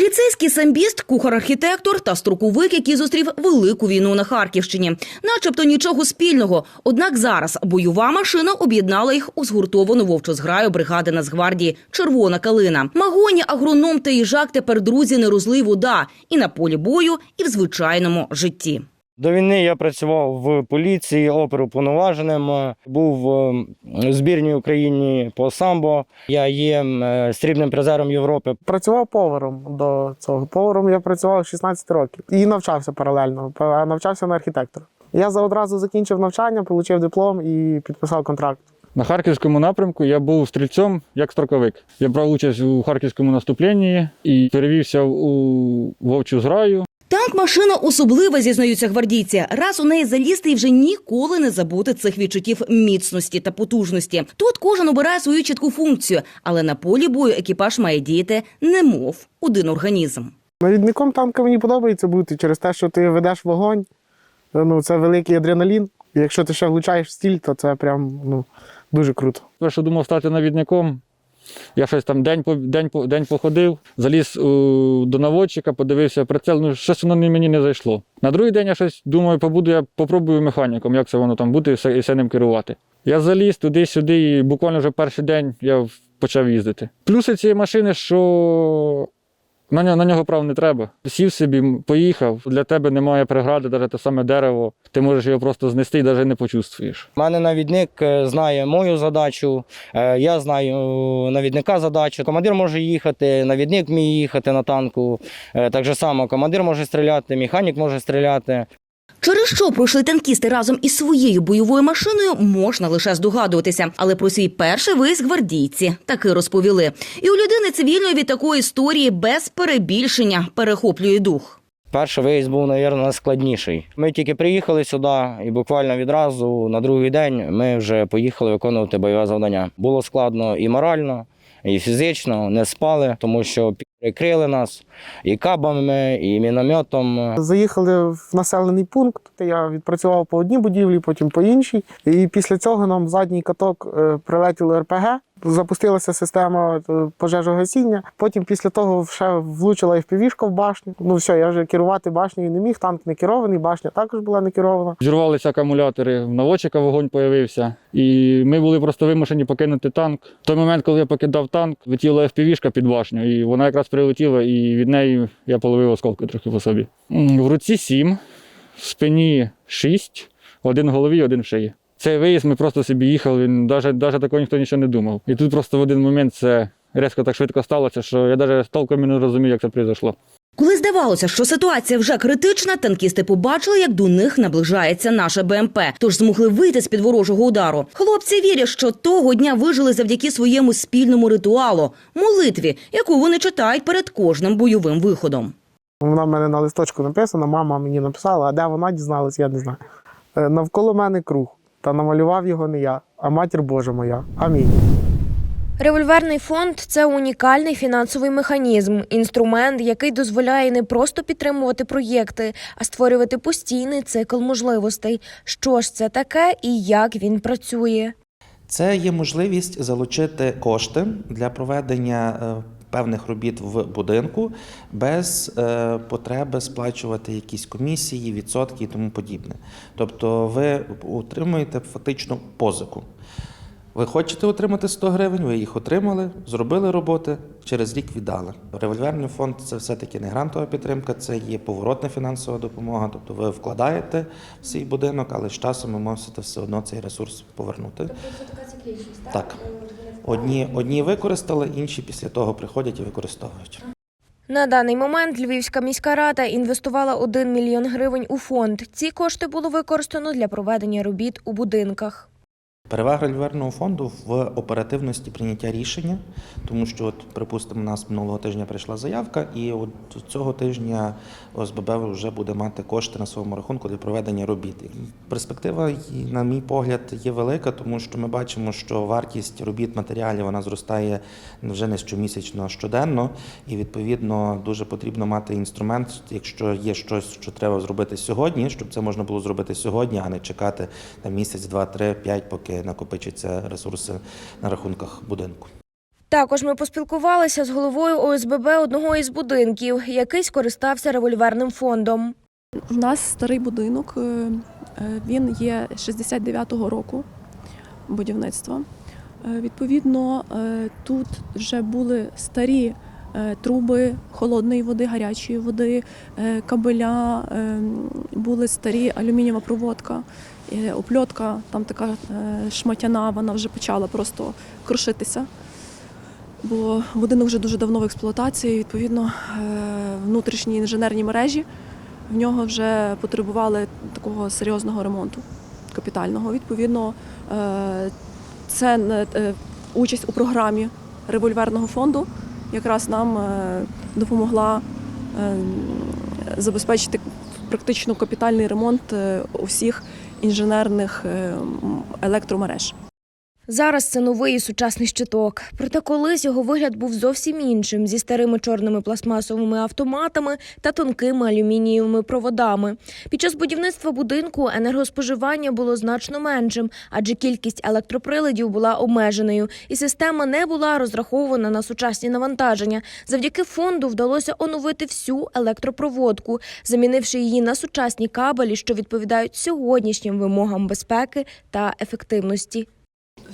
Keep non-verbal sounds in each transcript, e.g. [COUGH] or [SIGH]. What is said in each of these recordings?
Поліцейський самбіст, кухар-архітектор та строковик, який зустрів велику війну на Харківщині, начебто нічого спільного. Однак зараз бойова машина об'єднала їх у згуртовану вовчу зграю бригади Нацгвардії Червона калина. Магоні, агроном та їжак тепер друзі не розлий вода і на полі бою, і в звичайному житті. До війни я працював в поліції оперуповноваженим, е, був е, в збірній Україні по самбо. Я є е, срібним призером Європи. Працював поваром до цього. Поваром я працював 16 років і навчався паралельно. Навчався на архітектора. Я за одразу закінчив навчання, отримав диплом і підписав контракт. На харківському напрямку я був стрільцем як строковик. Я брав участь у харківському наступленні і перевівся у вовчу зграю. Танк машина особлива, зізнаються гвардійці. Раз у неї залізти і вже ніколи не забути цих відчуттів міцності та потужності. Тут кожен обирає свою чітку функцію, але на полі бою екіпаж має діяти немов один організм. Навідником танка мені подобається бути через те, що ти ведеш вогонь. Ну, це великий адреналін. І якщо ти ще влучаєш в стіль, то це прям ну, дуже круто. Перше думав стати навідником. Я щось там день день день походив, заліз у, до наводчика, подивився прицел, ну щось воно мені не зайшло. На другий день я щось думаю, побуду, я попробую механіком, як це воно там бути і все, і все ним керувати. Я заліз туди-сюди, і буквально вже перший день я почав їздити. Плюси цієї машини, що нього, на нього прав не треба. Сів собі, поїхав. Для тебе немає прегради, навіть те саме дерево. Ти можеш його просто знести і навіть не почувствуєш. У мене навідник е, знає мою задачу, е, я знаю е, навідника задачу. Командир може їхати, навідник вміє їхати на танку. Так же само командир може стріляти, механік може стріляти. Через що пройшли танкісти разом із своєю бойовою машиною, можна лише здогадуватися. Але про свій перший виїзд гвардійці таки розповіли. І у людини цивільної від такої історії без перебільшення перехоплює дух. Перший виїзд був, мабуть, найскладніший. Ми тільки приїхали сюди, і буквально відразу на другий день ми вже поїхали виконувати бойове завдання. Було складно і морально, і фізично, не спали, тому що прикрили нас і кабами, і мінометом. Заїхали в населений пункт, я відпрацював по одній будівлі, потім по іншій. І після цього нам в задній каток прилетіли РПГ. Запустилася система е, пожежогасіння. Потім після того ще влучила FPV-шка в башню. Ну все, я вже керувати башнею не міг. Танк не керований, башня також була не керована. Зірвалися акумулятори, в наводчика вогонь появився, і ми були просто вимушені покинути танк. В той момент, коли я покидав танк, летіла FPV-шка під башню, і вона якраз прилетіла, і від неї я половив осколки трохи по собі. В руці сім, в спині шість, один в голові, один в шиї. Цей виїзд ми просто собі їхали, навіть, навіть такого ніхто нічого не думав. І тут просто в один момент це різко так швидко сталося, що я навіть толком і не розумів, як це прийшло. Коли здавалося, що ситуація вже критична, танкісти побачили, як до них наближається наша БМП, тож змогли вийти з під ворожого удару. Хлопці вірять, що того дня вижили завдяки своєму спільному ритуалу молитві, яку вони читають перед кожним бойовим виходом. Вона в мене на листочку написана, мама мені написала, а де вона дізналась, я не знаю. Е, Навколо мене круг, та намалював його не я, а матір Божа моя. Амінь. Револьверний фонд це унікальний фінансовий механізм, інструмент, який дозволяє не просто підтримувати проєкти, а створювати постійний цикл можливостей. Що ж це таке і як він працює? Це є можливість залучити кошти для проведення е, певних робіт в будинку без е, потреби сплачувати якісь комісії, відсотки і тому подібне. Тобто ви отримуєте фактично позику. Ви хочете отримати 100 гривень, ви їх отримали, зробили роботи, через рік віддали. Револьверний фонд це все-таки не грантова підтримка, це є поворотна фінансова допомога. Тобто ви вкладаєте в свій будинок, але з часом ви мусите все одно цей ресурс повернути. Це така закількість Так. Одні, одні використали, інші після того приходять і використовують. На даний момент Львівська міська рада інвестувала 1 мільйон гривень у фонд. Ці кошти було використано для проведення робіт у будинках. Перевага револьверного фонду в оперативності прийняття рішення, тому що, от, припустимо, у нас минулого тижня прийшла заявка, і от цього тижня ОСББ вже буде мати кошти на своєму рахунку для проведення робіт. Перспектива, на мій погляд, є велика, тому що ми бачимо, що вартість робіт матеріалів вона зростає вже не щомісячно, а щоденно, і відповідно дуже потрібно мати інструмент, якщо є щось, що треба зробити сьогодні, щоб це можна було зробити сьогодні, а не чекати там місяць, два, три, п'ять, поки накопичаться ресурси на рахунках будинку. Також ми поспілкувалися з головою ОСББ одного із будинків, який скористався револьверним фондом. У нас старий будинок, е, е, він є 69-го року будівництва. Е, Відповідно, тут вже були старі труби холодної води, гарячої води, е, кабеля, е, були старі алюмінієва проводка, е, опльотка, там така е, шматяна, вона вже почала просто крушитися. Бо будинок вже дуже давно в експлуатації, відповідно, е, внутрішні інженерні мережі в нього вже потребували такого серйозного ремонту капітального. Відповідно, е, це е, участь у програмі револьверного фонду якраз нам е, допомогла е, забезпечити практично капітальний ремонт е, усіх інженерних електромереж. Зараз це новий і сучасний щиток. Проте колись його вигляд був зовсім іншим зі старими чорними пластмасовими автоматами та тонкими алюмінієвими проводами. Під час будівництва будинку енергоспоживання було значно меншим, адже кількість електроприладів була обмеженою, і система не була розрахована на сучасні навантаження. Завдяки фонду вдалося оновити всю електропроводку, замінивши її на сучасні кабелі, що відповідають сьогоднішнім вимогам безпеки та ефективності.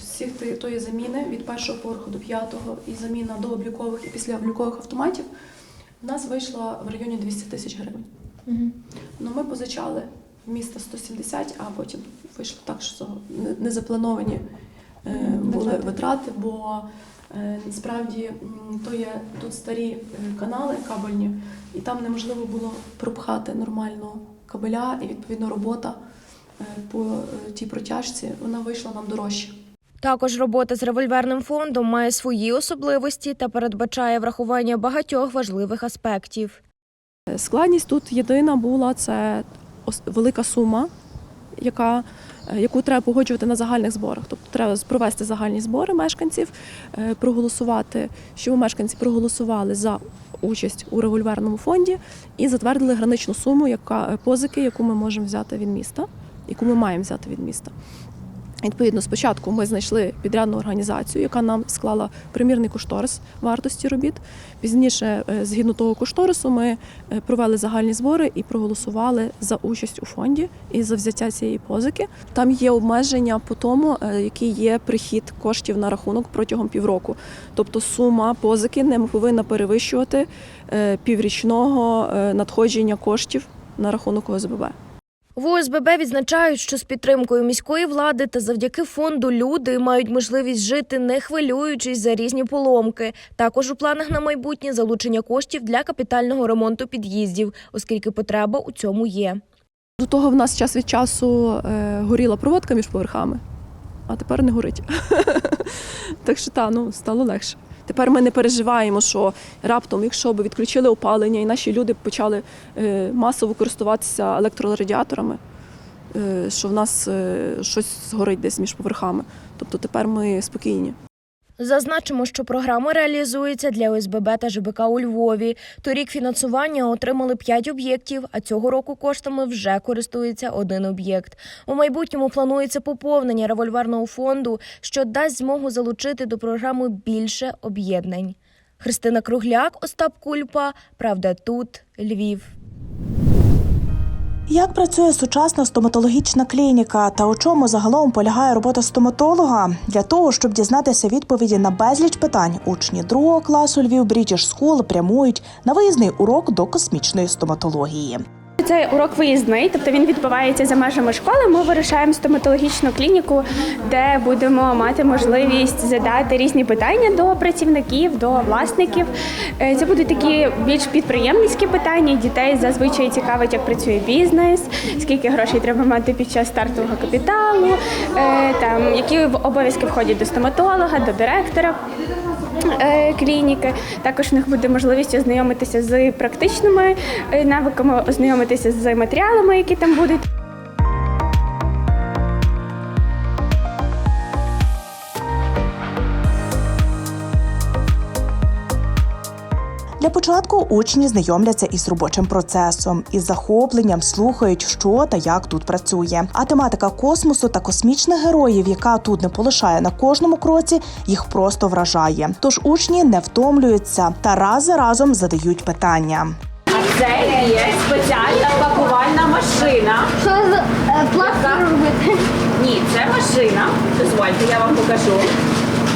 Всіх тої заміни від першого поверху до п'ятого і заміна до облікових і післяоблікових автоматів в нас вийшла в районі 200 тисяч гривень. Ну, ми позичали в міста 170, а потім вийшло так, що не- незаплановані е, були витрати, бо е, насправді то є тут старі е, канали кабельні, і там неможливо було пропхати нормально кабеля, і відповідно робота е, по е, тій протяжці вона вийшла нам дорожче. Також робота з револьверним фондом має свої особливості та передбачає врахування багатьох важливих аспектів. Складність тут єдина була це велика сума, яка, е, яку треба погоджувати на загальних зборах. Тобто треба провести загальні збори мешканців, е, проголосувати, щоб мешканці проголосували за участь у револьверному фонді і затвердили граничну суму, яка позики, яку ми можемо взяти від міста, яку ми маємо взяти від міста. Відповідно, спочатку ми знайшли підрядну організацію, яка нам склала примірний кошторис вартості робіт. Пізніше, е, згідно того кошторису, ми е, провели загальні збори і проголосували за участь у фонді і за взяття цієї позики. Там є обмеження по тому, е, який є прихід коштів на рахунок протягом півроку. Тобто сума позики не повинна перевищувати піврічного надходження коштів на рахунок ОСББ. В ОСББ відзначають, що з підтримкою міської влади та завдяки фонду люди мають можливість жити, не хвилюючись за різні поломки. Також у планах на майбутнє залучення коштів для капітального ремонту під'їздів, оскільки потреба у цьому є. До того в нас час від часу е, горіла проводка між поверхами, а тепер не горить. [LAUGHS] так що та, ну, стало легше. Тепер ми не переживаємо, що раптом, якщо б відключили опалення, і наші люди почали е, масово користуватися електрорадіаторами, е, що в нас е, щось згорить десь між поверхами. Тобто тепер ми спокійні. Зазначимо, що програма реалізується для ОСББ та ЖБК у Львові. Торік фінансування отримали 5 об'єктів, а цього року коштами вже користується один об'єкт. У майбутньому планується поповнення револьверного фонду, що дасть змогу залучити до програми більше об'єднань. Христина Кругляк, Остап Кульпа. Правда, тут Львів. Як працює сучасна стоматологічна клініка та у чому загалом полягає робота стоматолога? Для того, щоб дізнатися відповіді на безліч питань, учні другого класу Львів Брітіш Скул прямують на виїзний урок до космічної стоматології. Цей урок виїзний, тобто він відбувається за межами школи. Ми вирушаємо в стоматологічну клініку, де будемо мати можливість задати різні питання до працівників, до власників. Е, Це будуть такі більш підприємницькі питання. Дітей зазвичай цікавить, як працює бізнес, скільки грошей треба мати під час стартового капіталу, е, там які обов'язки входять до стоматолога, до директора клініки. Також в них буде можливість ознайомитися з практичними е, навиками, ознайомитися з матеріалами, які там будуть. Для початку учні знайомляться із робочим процесом, із захопленням слухають, що та як тут працює. А тематика космосу та космічних героїв, яка тут не полишає на кожному кроці, їх просто вражає. Тож учні не втомлюються та раз за разом задають питання. Це є спеціальна пакувальна машина. Що з е, робити? Ні, це машина. Дозвольте, я вам покажу.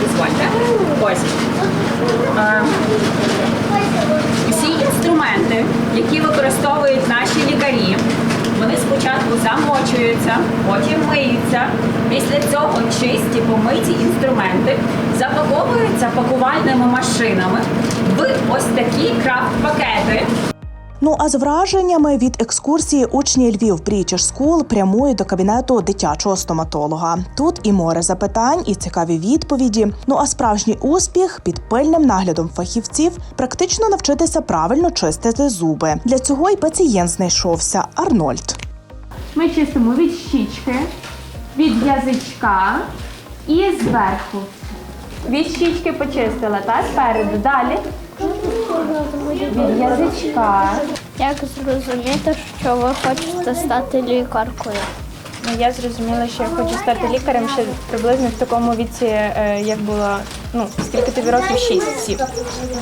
Дозвольте. Ось. Всі інструменти, які використовують наші лікарі, вони спочатку замочуються, потім миються. Після цього чисті помиті інструменти запаковуються пакувальними машинами в ось такі крафт-пакети. Ну а з враженнями від екскурсії учні Львів Брічеш Скул прямують до кабінету дитячого стоматолога. Тут і море запитань, і цікаві відповіді. Ну а справжній успіх під пильним наглядом фахівців практично навчитися правильно чистити зуби. Для цього й пацієнт знайшовся Арнольд. Ми чистимо від щічки, від язичка і зверху. Від щічки почистила, та спереду. Далі. Язичка. Як зрозуміти, що ви хочете стати лікаркою? Ну, я зрозуміла, що я хочу стати лікарем ще приблизно в такому віці, е, як було, ну, скільки тобі років? Шість, сім.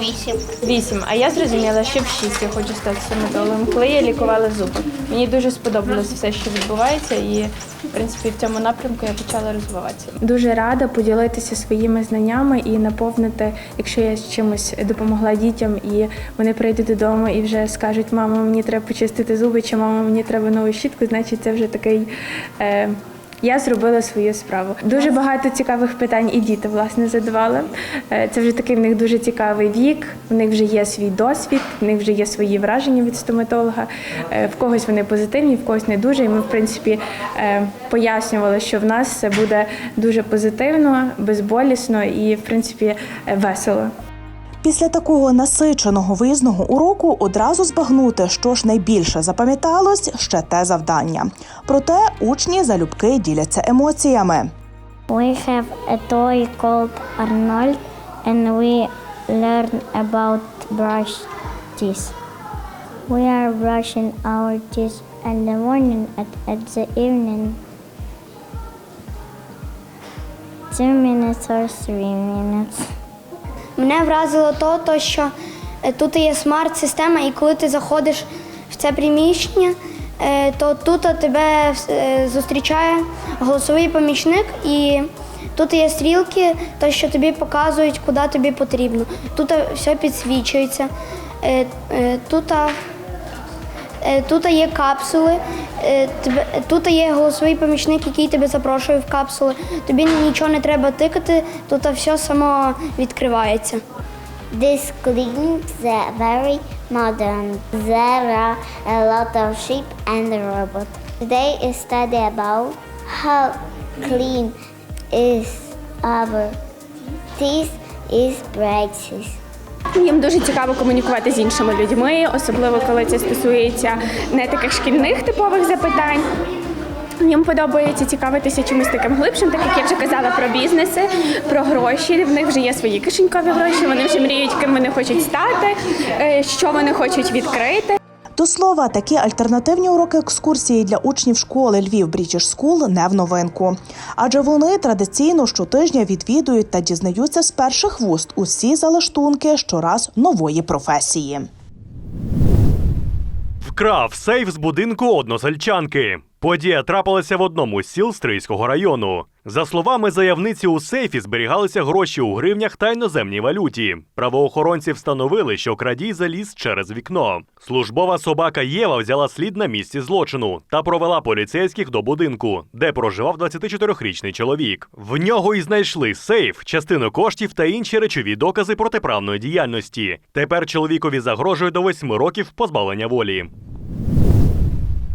Вісім. Вісім. А я зрозуміла, що в шість я хочу стати стоматологом. Коли я лікувала зуби. Мені дуже сподобалось все, що відбувається, і в принципі в цьому напрямку я почала розвиватися. Дуже рада поділитися своїми знаннями і наповнити, якщо я з чимось допомогла дітям, і вони прийдуть додому і вже скажуть, мама, мені треба почистити зуби, чи мама, мені треба нову щітку, значить це вже такий. Е, я зробила свою справу. Дуже багато цікавих питань і діти власне задавали. Е, Це вже такий в них дуже цікавий вік. В них вже є свій досвід, в них вже є свої враження від стоматолога. Е, В когось вони позитивні, в когось не дуже. І ми, в принципі, е, пояснювали, що в нас все буде дуже позитивно, безболісно і, в принципі, весело. Після такого насиченого виїзного уроку одразу збагнути, що ж найбільше запам'яталось, ще те завдання. Проте учні залюбки діляться емоціями. We have a toy called Arnold and we learn about brush teeth. We are brushing our teeth in the morning and at the evening. Two minutes or three minutes. Мене вразило то, що е, тут є смарт-система, і коли ти заходиш в це приміщення, е, то тут тебе е, зустрічає голосовий помічник, і тут є стрілки, то що тобі показують, куди тобі потрібно. Тут все підсвічується. Тут, тут є капсули, е, тут є голосовий помічник, який тебе запрошує в капсули. Тобі нічого не треба тикати, тут все само відкривається. This clinic is very modern. There are a lot of sheep and a robot. They study about how clean is our teeth is practice. Їм дуже цікаво комунікувати з іншими людьми, особливо коли це стосується не таких шкільних типових запитань. Їм подобається цікавитися чимось таким глибшим, так як я вже казала про бізнеси, про гроші. В них вже є свої кишенькові гроші. Вони вже мріють, ким вони хочуть стати, е, що вони хочуть відкрити. До слова, такі альтернативні уроки екскурсії для учнів школи Львів Брічеш Скул не в новинку, адже вони традиційно щотижня відвідують та дізнаються з перших вуст усі залаштунки щораз нової професії. Вкрав сейф з будинку односельчанки. Подія трапилася в одному з сіл Стрийського району. За словами заявниці, у сейфі зберігалися гроші у гривнях та іноземній валюті. Правоохоронці встановили, що крадій заліз через вікно. Службова собака Єва взяла слід на місці злочину та провела поліцейських до будинку, де проживав 24-річний чоловік. В нього і знайшли сейф, частину коштів та інші речові докази протиправної діяльності. Тепер чоловікові загрожує до 8 років позбавлення волі.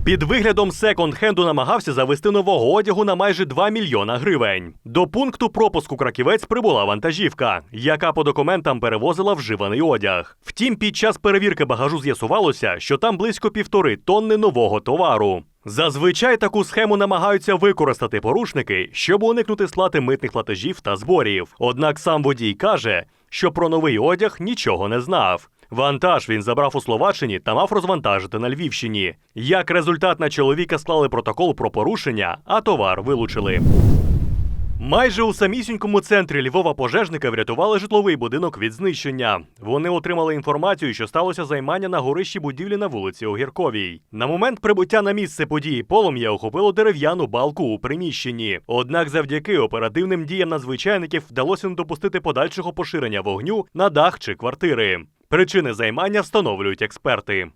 Під виглядом секонд-хенду намагався завести нового одягу на майже 2 мільйона гривень. До пункту пропуску краківець прибула вантажівка, яка по документам перевозила вживаний одяг. Втім, під час перевірки багажу з'ясувалося, що там близько півтори тонни нового товару. Зазвичай таку схему намагаються використати порушники, щоб уникнути сплати митних платежів та зборів. Однак сам водій каже, що про новий одяг нічого не знав. Вантаж він забрав у Словаччині та мав розвантажити на Львівщині. Як результат на чоловіка склали протокол про порушення, а товар вилучили. Майже у самісінькому центрі Львова пожежники врятували житловий будинок від знищення. Вони отримали інформацію, що сталося займання на горищі будівлі на вулиці Огірковій. На момент прибуття на місце події полум'я охопило дерев'яну балку у приміщенні. Однак, завдяки оперативним діям надзвичайників вдалося не допустити подальшого поширення вогню на дах чи квартири. Причини займання встановлюють експерти.